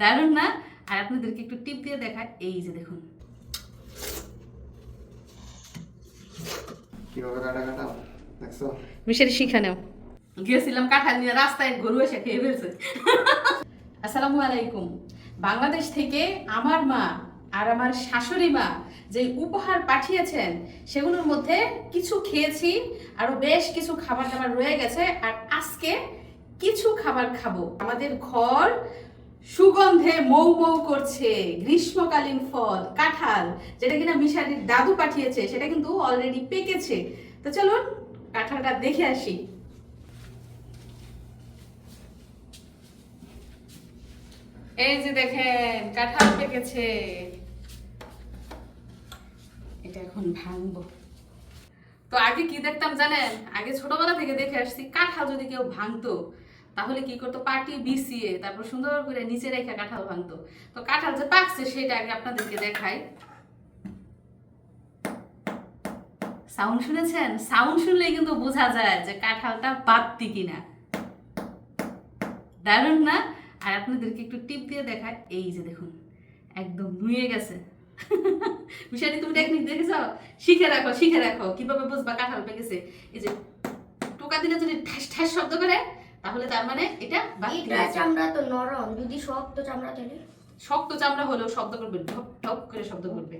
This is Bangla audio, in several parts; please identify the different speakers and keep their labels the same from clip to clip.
Speaker 1: দারুণ না? আর আপনাদেরকে একটু টিপ দিয়ে দেখায় এই যে দেখুন।
Speaker 2: কীভাবে কাটা কাটাও দেখছ?
Speaker 1: মিশের শিখানেও গিয়েছিলাম কাঁঠাল নিয়ে রাস্তায় গরু এসে খেয়ে ফেলছে। আসসালামু আলাইকুম। বাংলাদেশ থেকে আমার মা আর আমার শাশুড়ি মা যে উপহার পাঠিয়েছেন সেগুলোর মধ্যে কিছু খেয়েছি আরও বেশ কিছু খাবার দাবার রয়ে গেছে আর আজকে কিছু খাবার খাব। আমাদের ঘর সুগন্ধে মৌ মৌ করছে গ্রীষ্মকালীন ফল, কাঁঠাল, যেটা কিনা মিশারির দাদু পাঠিয়েছে, সেটা কিন্তু অলরেডি পেকেছে। তো চলুন, কাঁঠালটা দেখে আসি। এই যে দেখেন, কাঁঠাল পেকেছে। এটা এখন ভাঙবো। তো আগে কি দেখতাম জানেন? আগে ছোটবেলা থেকে দেখে আসছি, কাঁঠাল যদি কেউ ভাঙতো তাহলে কি করতো? পাটি বিছিয়ে তারপর সুন্দর করে নিচে রেখে কাঁঠাল ভাঙতো। তো কাঁঠাল যে পাকছে সেটা আগে আপনাদেরকে দেখাই। সাউন্ড শুনেছেন? সাউন্ড শুনলেই কিন্তু বোঝা যায় যে কাঁঠালটা বাড়তি কিনা। দারুণ না? আর আপনাদেরকে একটু টিপ দিয়ে দেখায় এই যে দেখুন, একদম নুয়ে গেছে। বিষয়টি তুমি টেকনিক দেখেছ? শিখে রাখো শিখে রাখো। কীভাবে বুঝবা কাঁঠাল পেকেছে? এই যে টোকা দিলে যদি ঠাস ঠাস শব্দ করে তাহলে তার মানে এটা
Speaker 3: এটা চামড়া তো নরম যদি শক্ত চামড়া তাহলে?
Speaker 1: শক্ত চামড়া হলেও শব্দ করবে ঢপ ঢপ করে শব্দ করবে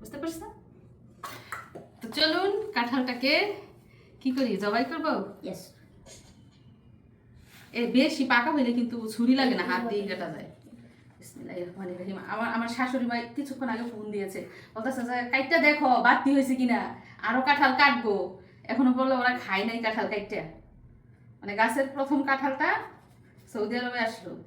Speaker 1: বুঝতে পারছ তো চলুন কাঁঠালটাকে কি করি জবাই করব? এ বেশি পাকা হইলে কিন্তু ছুরি লাগে না হাত দিয়ে কাটা যায়। আমার আমার শাশুড়ি মা কিছুক্ষণ আগে ফোন দিয়েছে। বলতেছে কাইটটা দেখো বাতি হয়েছে কিনা? আরও কাঁঠাল কাটবো। এখনও বলল ওরা খায় নাই কাঁঠাল কাইটটা। মানে গাছের প্রথম কাঁঠালটা সৌদি আরবে আসলো।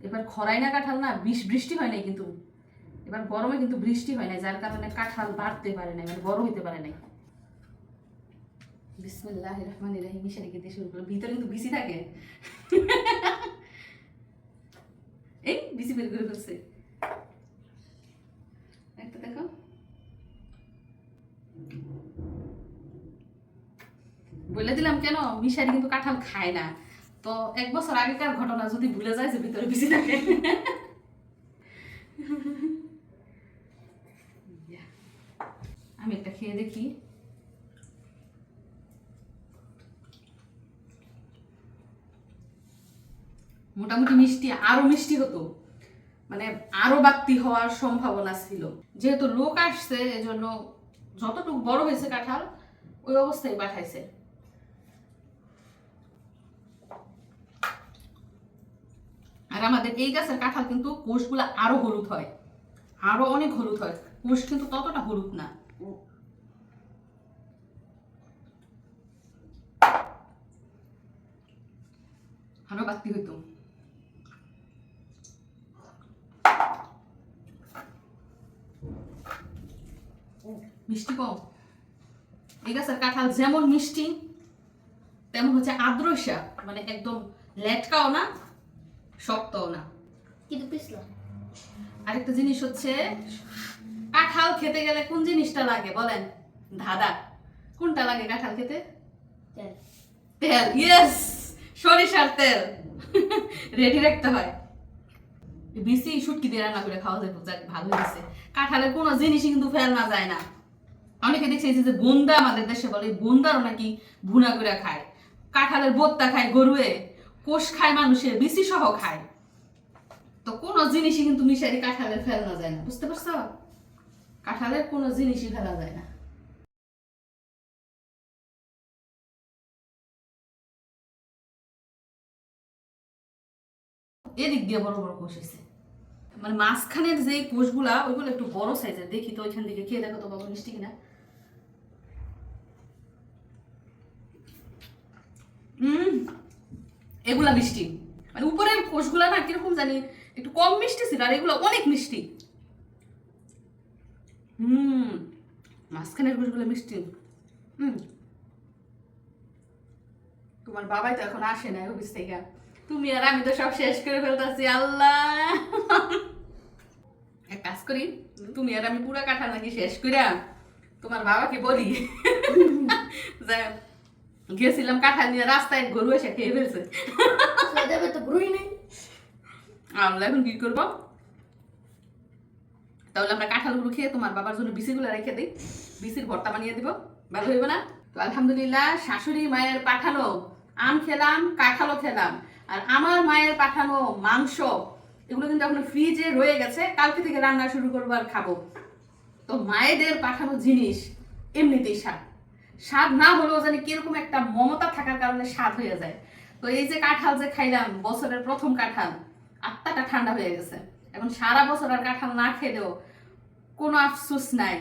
Speaker 1: এবার খরাই না কাঁঠাল না বৃষ- বৃষ্টি হয় নাই কিন্তু। এবার গরমে কিন্তু বৃষ্টি হয় নাই, যার কারণে কাঁঠাল বাড়তে পারে নাই মানে বড় হইতে পারে নাই। রহমান শুরু করল। ভিতরে কিন্তু বিসি থাকে। এই বিসি বের করে ফেলছে। একটা দেখো। বলে দিলাম কেন? মিশারি কিন্তু কাঁঠাল খায় না। তো এক বছর আগেকার ঘটনা যদি ভুলে যায় যে ভিতরে বিসি থাকে। আমি একটা খেয়ে দেখি। মোটামুটি মিষ্টি, আরও মিষ্টি হতো। মানে আরও বাড়তি হওয়ার সম্ভাবনা ছিল। যেহেতু লোক আসছে, এজন্য যতটুকু বড় হয়েছে কাঁঠাল, ওই অবস্থায় পাঠাইছে। আর আমাদের এই গাছের কাঁঠাল কিন্তু কোষগুলো আরও হলুদ হয়। আরও অনেক হলুদ হয়। কোষ কিন্তু ততটা হলুদ না আরও বাড়তি হইতো মিষ্টি কম এই গাছের কাঁঠাল যেমন মিষ্টি তেমন হচ্ছে আদ্রসা মানে একদম লেটকাও না শক্তও না।
Speaker 3: কিন্তু পিছলা।
Speaker 1: আরেকটা জিনিস হচ্ছে কাঁঠাল খেতে গেলে কোন জিনিসটা লাগে বলেন? ধাঁধা। কোনটা লাগে কাঁঠাল খেতে?
Speaker 3: তেল।
Speaker 1: ইয়েস সরিষার তেল। রেডি রাখতে হয়। বেশি শুটকি দিয়ে রান্না করে খাওয়া যায় যাক ভালো হয়েছে। কাঁঠালের কোনো জিনিসই কিন্তু ফেলনা যায় না। অনেকে দেখছি যে বোন্দা আমাদের দেশে বলে, এই নাকি ভুনা করে খায়। কাঁঠালের বোত্তা খায় গরুয়ে, কোষ খায় মানুষের বিসি সহ খায়। তো কোনো জিনিসই কিন্তু মিশারি কাঁঠালের ফেলনা যায় না, বুঝতে পারছ? কাঁঠালের কোনো জিনিসই ফেলা যায় না। এদিক দিয়ে বড় বড় কোষ হয়েছে মানে মাঝখানের যে কোষগুলা, ওইগুলো একটু বড় সাইজের দেখি তো ওইখান থেকে খেয়ে দেখো তো বাবা মিষ্টি কিনা। হুম এগুলা মিষ্টি। মানে উপরের কোষগুলা না কীরকম জানি একটু কম মিষ্টি ছিল আর এগুলো অনেক মিষ্টি। হুম মাঝখানের কোষগুলো মিষ্টি। হুম। তোমার বাবাই তো এখন আসে না অফিস থেকে। তুমি আর আমি তো সব শেষ করে ফেলতেছি আল্লাহ। এক কাজ করি তুমি আর আমি পুরা কাঁঠাল নাকি শেষ করিয়া তোমার বাবাকে বলি। যে গেছিলাম কাঁঠাল নিয়ে রাস্তায় গরু এসে খেয়ে ফেলছে।
Speaker 3: দেবে তো গ্রুই নেই।
Speaker 1: আমরা এখন কি করব? তাহলে আমরা কাঁঠালগুলো খেয়ে তোমার বাবার জন্য বিসিগুলো রেখে দিই। বিসির ভর্তা বানিয়ে দিব। ভালো হইবে না? তো আলহামদুলিল্লাহ শাশুড়ি মায়ের পাঠানো আম খেলাম কাঁঠালও খেলাম। আর আমার মায়ের পাঠানো মাংস এগুলো কিন্তু এখন ফ্রিজে রয়ে গেছে। কালকে থেকে রান্না শুরু করব আর খাব। তো মায়েদের পাঠানো জিনিস এমনিতেই স্বাদ। স্বাদ না হলেও জানি কীরকম একটা মমতা থাকার কারণে স্বাদ হয়ে যায়। তো এই যে কাঁঠাল যে খাইলাম, বছরের প্রথম কাঁঠাল, আত্মাটা ঠান্ডা হয়ে গেছে। এখন সারা বছর আর কাঁঠাল না খেলেও কোনো আফসোস নাই।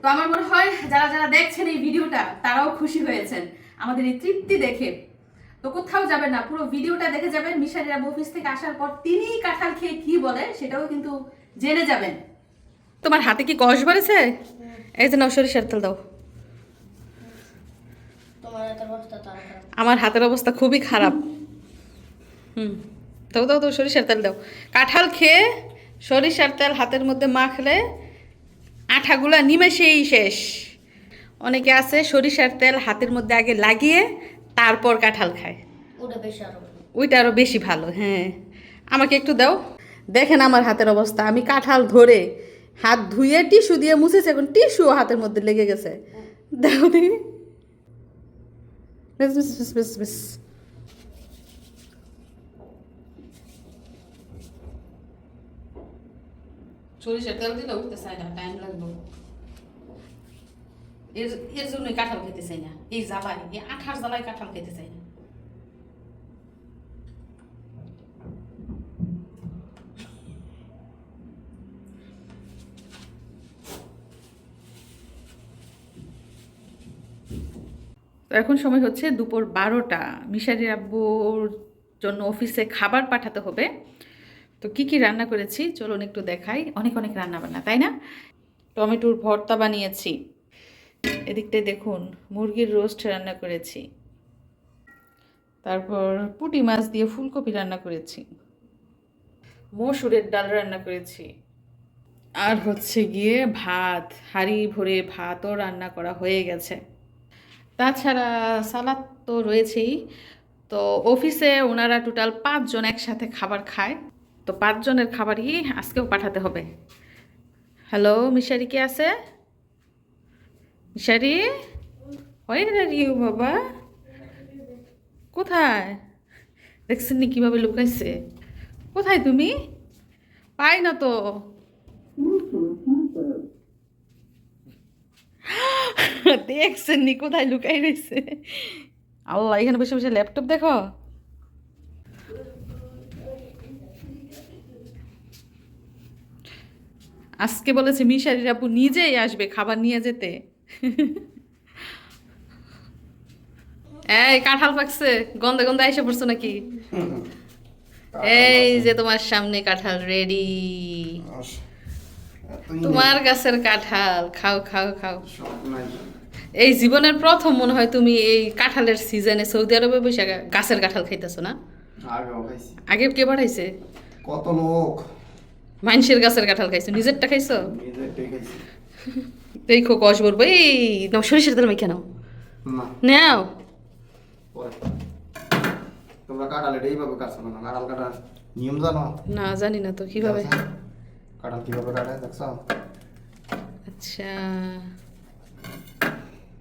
Speaker 1: তো আমার মনে হয় যারা যারা দেখছেন এই ভিডিওটা, তারাও খুশি হয়েছেন। আমাদের এই তৃপ্তি দেখে। তো কোথাও যাবেন না, পুরো ভিডিওটা দেখে যাবেন। মিশারিরা অফিস থেকে আসার পর তিনি কাঁঠাল খেয়ে কি বলে, সেটাও কিন্তু জেনে যাবেন। তোমার হাতে কি কষ বাড়েছে? এই যে নাও সরিষার তেল দাও।
Speaker 3: তো।
Speaker 1: আমার হাতের অবস্থা খুবই খারাপ। হুম দাও দাও দাও সরিষার তেল দাও। কাঁঠাল খেয়ে সরিষার তেল হাতের মধ্যে মাখলে আঠাগুলা নিমেষেই শেষ। অনেকে আছে সরিষার তেল হাতের মধ্যে আগে লাগিয়ে তারপর কাঁঠাল খায়। ওইটা আরও বেশি ভালো হ্যাঁ। আমাকে একটু দাও। দেখেন আমার হাতের অবস্থা। আমি কাঁঠাল ধরে হাত ধুয়ে টিস্যু দিয়ে মুছেছে, এখন টিস্যু হাতের মধ্যে লেগে গেছে। দেখো দেখি। সরিষার তেল দিলে উঠতে চাই না টাইম লাগবে। এর এর জন্যই কাঁঠাল খেতে চাই না, এই জ্বালায়, এই আঠার জ্বালায় কাঁঠাল খেতে চাই না। এখন সময় হচ্ছে দুপুর বারোটা। মিশারির আব্বুর জন্য অফিসে খাবার পাঠাতে হবে। তো কি কি রান্না করেছি চলুন একটু দেখাই। অনেক অনেক রান্না বান্না তাই না? টমেটোর ভর্তা বানিয়েছি। এদিকটায় দেখুন, মুরগির রোস্ট রান্না করেছি। তারপর পুঁটি মাছ দিয়ে ফুলকপি রান্না করেছি। মসুরের ডাল রান্না করেছি। আর হচ্ছে গিয়ে ভাত, হাঁড়ি ভরে ভাতও রান্না করা হয়ে গেছে। তাছাড়া সালাদ তো রয়েছেই। তো অফিসে ওনারা টোটাল পাঁচজন একসাথে খাবার খায়। তো পাঁচজনের খাবারই আজকেও পাঠাতে হবে। হ্যালো মিশারি কে আছে? মিশারি? ইউ বাবা। কোথায়? দেখছেন নি কীভাবে লুকাইছে? কোথায় তুমি? পাই না তো। দেখছেন নি কোথায় লুকাই রয়েছে আল্লাহ এখানে বসে বসে ল্যাপটপ দেখো। আজকে বলেছে মিশারির আপু নিজেই আসবে খাবার নিয়ে যেতে। এই কাঁঠাল পাকছে। গন্ধে গন্ধে এসে পড়ছো নাকি? এই যে তোমার সামনে কাঁঠাল রেডি তোমার গাছের কাঁঠাল খাও খাও খাও। এই জীবনের প্রথম মনে হয় তুমি এই কাঁঠালের সিজনে সৌদি আরবে বসে গাছের কাঁঠাল খাইতেছো না? আগে কে বাড়াইছে?
Speaker 2: কত লোক?
Speaker 1: মানুষের গাছের কাঁঠাল খাইছো নিজেরটা খাইছো? দেখো কষ বলব এই নাও সরিষার তেল মেখে নাও। নাও।
Speaker 2: তোমরা কাঁঠাল এটা এইভাবে কাটছো না কাঁঠাল কাটার নিয়ম জানো?
Speaker 1: না জানি না তো কীভাবে?
Speaker 2: কাঁঠাল কীভাবে কাটে দেখছ?
Speaker 1: আচ্ছা।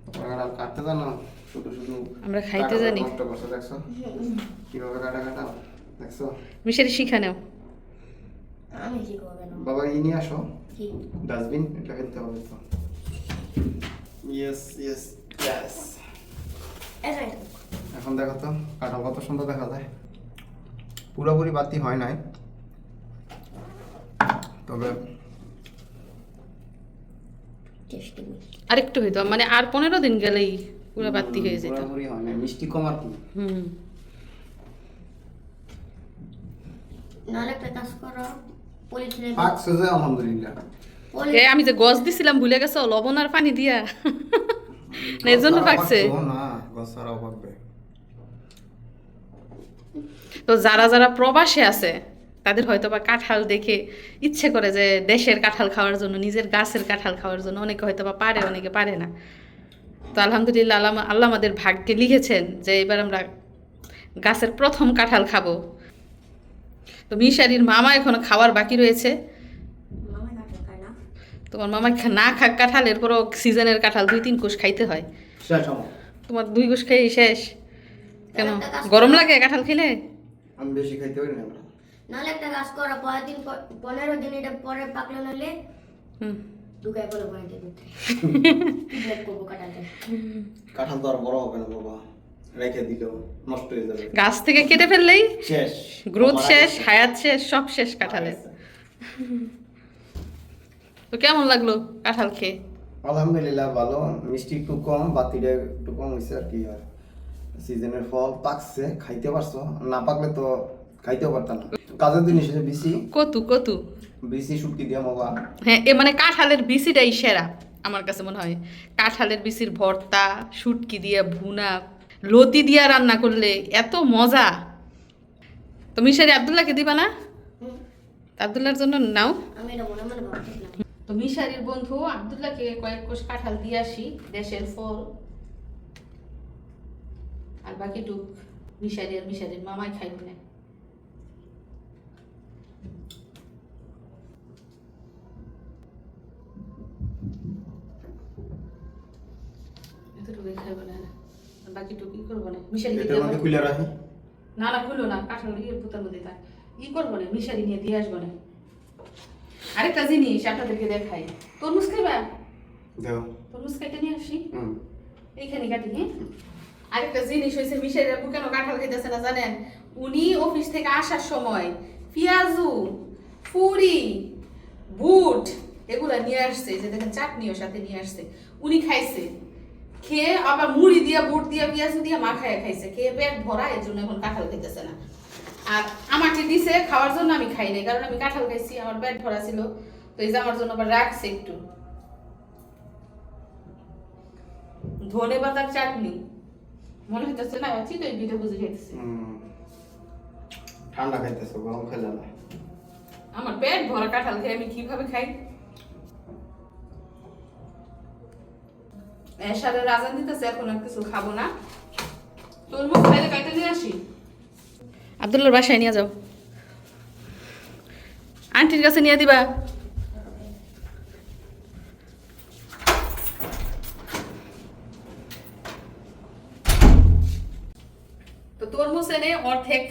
Speaker 2: তোমরা কাঁঠাল কাটতে জানো? শুধু শুধু
Speaker 1: আমরা খাইতে জানি।
Speaker 2: নষ্ট করছ দেখছ? কীভাবে কাটা কাঁঠাল দেখছ?
Speaker 1: মিশারি শিখা নাও।
Speaker 3: আমি
Speaker 2: বাবা ই নিয়ে আসো।
Speaker 3: কি?
Speaker 2: ডাস্টবিন এটা ফেলতে হবে তো ইয়েস ইয়েস ইয়েস এখন দেখো তো কাঁঠাল কত সুন্দর দেখা যায়। পুরোপুরি বাতি হয় নাই। তবে
Speaker 1: হইতো মানে আর পনেরো দিন গেলেই পুরো বাতি হয়ে যেত।
Speaker 2: মিষ্টি কম আর কি।
Speaker 1: হুম।
Speaker 3: নাহলে একটা করো
Speaker 2: পাকছে যে আলহামদুলিল্লাহ।
Speaker 1: এ আমি যে গছ দিছিলাম ভুলে গেছো লবণ আর পানি দিয়া। না এর জন্য পাকছে। তো যারা যারা প্রবাসে আছে তাদের হয়তো বা কাঁঠাল দেখে ইচ্ছে করে যে দেশের কাঁঠাল খাওয়ার জন্য নিজের গাছের কাঁঠাল খাওয়ার জন্য। অনেকে হয়তো বা পারে অনেকে পারে না। তো আলহামদুলিল্লাহ আল্লাহ আল্লাহ আমাদের ভাগ্যে লিখেছেন যে এবার আমরা গাছের প্রথম কাঁঠাল খাব। তো মিশারির মামা এখনও খাওয়ার বাকি রয়েছে। তোমার মামা না খাক কাঁঠাল এরপরও সিজনের কাঁঠাল দুই তিন কোষ খাইতে হয়। তোমার দুই কোষ খেয়ে শেষ। কেন? গরম লাগে কাঁঠাল খেলে?
Speaker 2: আমি বেশি খাইতে পারি না
Speaker 3: নাহলে একটা কাজ করো পরের দিন পনেরো দিন এটা পরে পাকলে নাহলে ঢুকাই দিতে করব
Speaker 2: কাঁঠাল তো আর বড় হবে না বাবা। রেখে দিলেও নষ্ট হয়ে যাবে।
Speaker 1: গাছ থেকে কেটে ফেললেই
Speaker 2: শেষ।
Speaker 1: গ্রোথ শেষ হায়াত শেষ সব শেষ কাঁঠালের তো কেমন লাগল কাঁঠাল খেয়ে?
Speaker 2: আলহামদুলিল্লাহ ভালো। মিষ্টি একটু কম বাতিটা একটু কম হয়েছে আর কি। আর সিজনের ফল পাকছে খাইতে পারছ। না পাকলে তো খাইতেও পারতাম না। কাজের জিনিস হচ্ছে বিসি।
Speaker 1: কতু কতু?
Speaker 2: বিসি শুটকি দিয়ে মগা।
Speaker 1: হ্যাঁ এ মানে কাঁঠালের বিচিটাই সেরা আমার কাছে মনে হয়। কাঁঠালের বিচির ভর্তা শুটকি দিয়ে ভুনা লতি দিয়া রান্না করলে এত মজা। তো মিশারি আবদুল্লাহকে দিবা না? আবদুল্লাহর জন্য নাও।
Speaker 3: মনে মনে
Speaker 1: তো মিশারির বন্ধু আবদুল্লাহকে কয়েক কোষ কাঁঠাল দিয়ে আসি দেশের ফল। আর বাকিটুক মিশারি আর মিশারির মামাই খাইব না। এতটুকুই খাইব না। বাকিটুকু ই করব না। মিশারি
Speaker 2: এটার মধ্যে খুলে রাখি।
Speaker 1: না না খুলো না। কাঁঠাল ইয়ে পুতার মধ্যে থাক। ই করব না মিশারি নিয়ে দিয়ে আসব না। আরেকটা জিনিস আপনাদেরকে দেখাই। তরমুজ খাইবা?
Speaker 2: দেও।
Speaker 1: তরমুজ কেটে নিয়ে আসি? এইখানে কাটি হ্যাঁ? আরেকটা জিনিস হয়েছে মিশারি আপু কেন কাঁঠাল খাইতেছে না জানেন? উনি অফিস থেকে আসার সময় পেঁয়াজু ফুরি বুট এগুলা নিয়ে আসছে। যে দেখেন চাটনিও সাথে নিয়ে আসছে। উনি খাইছে। খেয়ে আবার মুড়ি দিয়া বুট দিয়া পেঁয়াজু দিয়া মাখায় খাইছে। খেয়ে পেট ভরা এর জন্য এখন কাঁঠাল খাইতেছে না। আর আমাকে দিছে খাওয়ার জন্য আমি খাই নাই কারণ আমি কাঁঠাল খাইছি আমার পেট ভরা ছিল। তো এই যে আমার জন্য আবার রাখছে একটু। ধনে পাতার চাটনি। মনে হইতেছে না চিতই পিঠে বুঝে খাইতেছে।
Speaker 2: ঠান্ডা খাইতেছো গরম খেলে না।
Speaker 1: আমার পেট ভরা কাঁঠাল খেয়ে আমি কীভাবে খাই? এসারে রাজান দিতেছে এখন আর কিছু খাব না। তরমুজ খাইলে কাইতে নিয়ে আসি? আব্দুল্লার বাসায় নিয়ে যাও। আন্টির কাছে নিয়ে দিবা। তো তরমুজ এনে অর্ধেক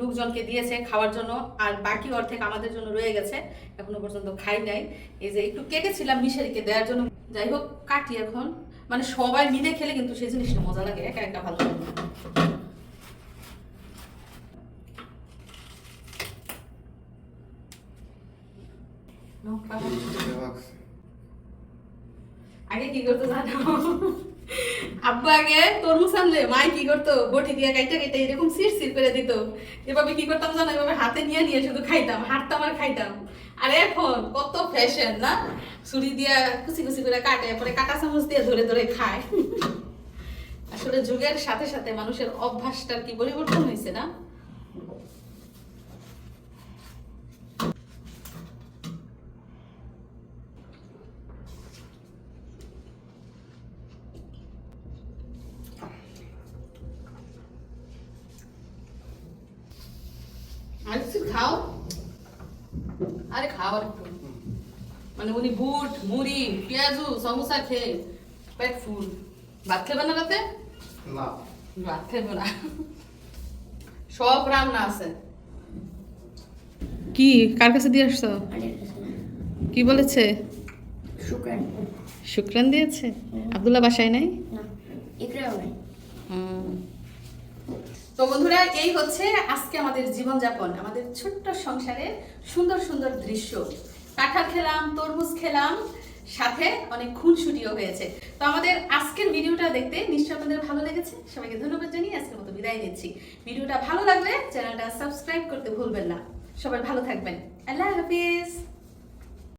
Speaker 1: লোকজনকে দিয়েছে খাওয়ার জন্য আর বাকি অর্ধেক আমাদের জন্য রয়ে গেছে। এখনও পর্যন্ত খাই নাই। এই যে একটু কেটেছিলাম মিশারিকে দেওয়ার জন্য। যাই হোক কাটি এখন। মানে সবাই মিলে খেলে কিন্তু সেই জিনিসটা মজা লাগে একা একা ভালো লাগে। আগে কি করতো জানো আব্বু আগে তরমুজ আনলে, মাই কি করতো? বটি দিয়ে কাইটা কাইটা এরকম সির সির করে দিত। এভাবে কি করতাম জানো? এভাবে হাতে নিয়ে নিয়ে শুধু খাইতাম, হাঁটতাম আর খাইতাম। আর এখন কত ফ্যাশন না? ছুরি দিয়ে কুচি কুচি করে কাটে, পরে কাটা চামচ দিয়ে ধরে ধরে খায়। আসলে যুগের সাথে সাথে মানুষের অভ্যাসটার কি পরিবর্তন হয়েছে না? আর কিছু খাও। আরে খাও একটু। মানে উনি বুট মুড়ি পেঁয়াজু সমোসা খেয়ে পেট ফুল। ভাত খেবে না রাতে?
Speaker 2: না।
Speaker 1: ভাত খেবে না। সব রান্না আছে। কি? কার কাছে দিয়ে আসছো?
Speaker 3: না
Speaker 1: কি বলেছে?
Speaker 3: শুক্রান
Speaker 1: শুক্রান দিয়েছে? আব্দুল্লাহ বাসায় নাই
Speaker 3: না ইকরাও নাই
Speaker 1: তো বন্ধুরা, এই হচ্ছে আজকে আমাদের জীবনযাপন, আমাদের ছোট্ট সংসারের সুন্দর সুন্দর দৃশ্য। কাঁঠাল খেলাম, তরমুজ খেলাম, সাথে অনেক খুনসুটিও হয়েছে। তো আমাদের আজকের ভিডিওটা দেখতে নিশ্চয়ই আপনাদের ভালো লেগেছে। সবাইকে ধন্যবাদ জানিয়ে আজকের মতো বিদায় নিচ্ছি। ভিডিওটা ভালো লাগলে চ্যানেলটা সাবস্ক্রাইব করতে ভুলবেন না। সবাই ভালো থাকবেন। আল্লাহ হাফিজ।